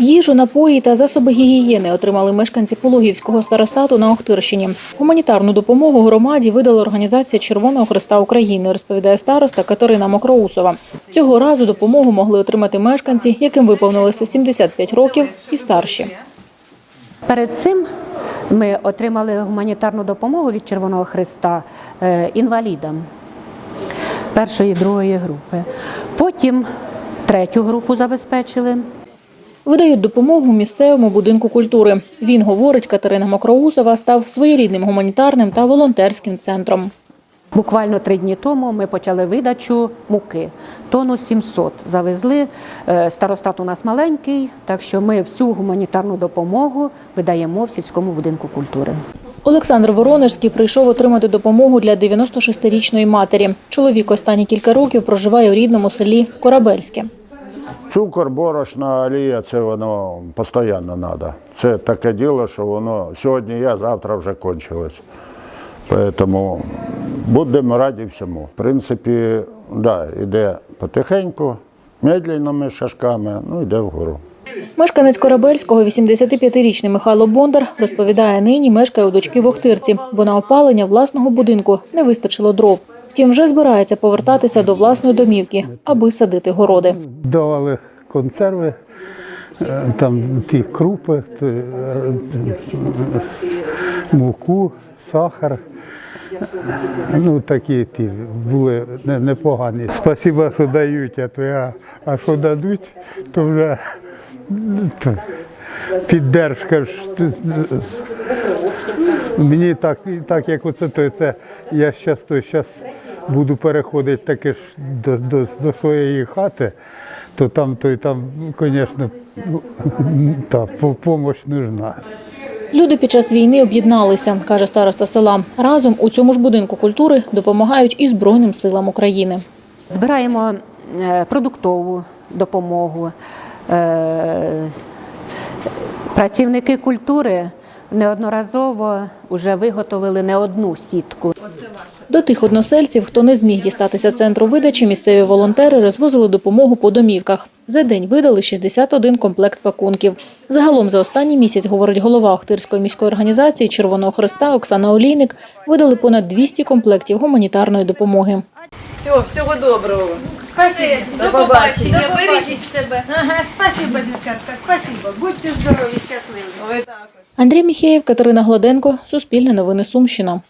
Їжу, напої та засоби гігієни отримали мешканці Пологівського старостату на Охтирщині. Гуманітарну допомогу громаді видала організація Червоного Христа України, розповідає староста Катерина Мокроусова. Цього разу допомогу могли отримати мешканці, яким виповнилося 75 років і старші. Перед цим ми отримали гуманітарну допомогу від Червоного Христа е, інвалідам першої і другої групи. Потім третю групу забезпечили. Видають допомогу місцевому будинку культури. Він, говорить Катерина Мокроусова, став своєрідним гуманітарним та волонтерським центром. Буквально три дні тому ми почали видачу муки. Тону 700 завезли. Е, Старостат у нас маленький, так що ми всю гуманітарну допомогу видаємо в сільському будинку культури. Олександр Воронежський прийшов отримати допомогу для 96-річної матері. Чоловік останні кілька років проживає у рідному селі Корабельське. Цукор, борошна, олія це воно постійно треба. Це таке діло, що воно сьогодні є, завтра вже кончилось. Тому будемо раді всьому. В принципі, да, йде потихеньку, медленними шажками, ну йде вгору. Мешканець Корабельського, 85-річний Михайло Бондар, розповідає, нині мешкає у дочки в Охтирці, бо на опалення власного будинку не вистачило дров. Втім, вже збирається повертатися до власної домівки, аби садити городи. давали консерви, е, там ті крупи, е, муку, сахар. Ну, такі ті були непогані. Спасибо, що дають, а то я, а що дадуть, то вже то, піддержка ж. Мені так, так як оце, то це я зараз то зараз буду переходити таки ж до, до, до своєї хати, то там, то і там, звісно, та допомога нужна. Люди під час війни об'єдналися, каже староста села. Разом у цьому ж будинку культури допомагають і Збройним силам України. Збираємо е, продуктову допомогу. Е, Працівники культури неодноразово вже виготовили не одну сітку. До тих односельців, хто не зміг дістатися центру видачі, місцеві волонтери розвозили допомогу по домівках. За день видали 61 комплект пакунків. Загалом за останній місяць, говорить голова Охтирської міської організації Червоного Христа Оксана Олійник, видали понад 200 комплектів гуманітарної допомоги. Все, всього доброго. Все, до побачення, бережіть себе. Ага, спасибо, дівчатка, спасибо. Будьте здорові, щасливі. Андрій Міхеєв, Катерина Гладенко, Суспільне новини Сумщина.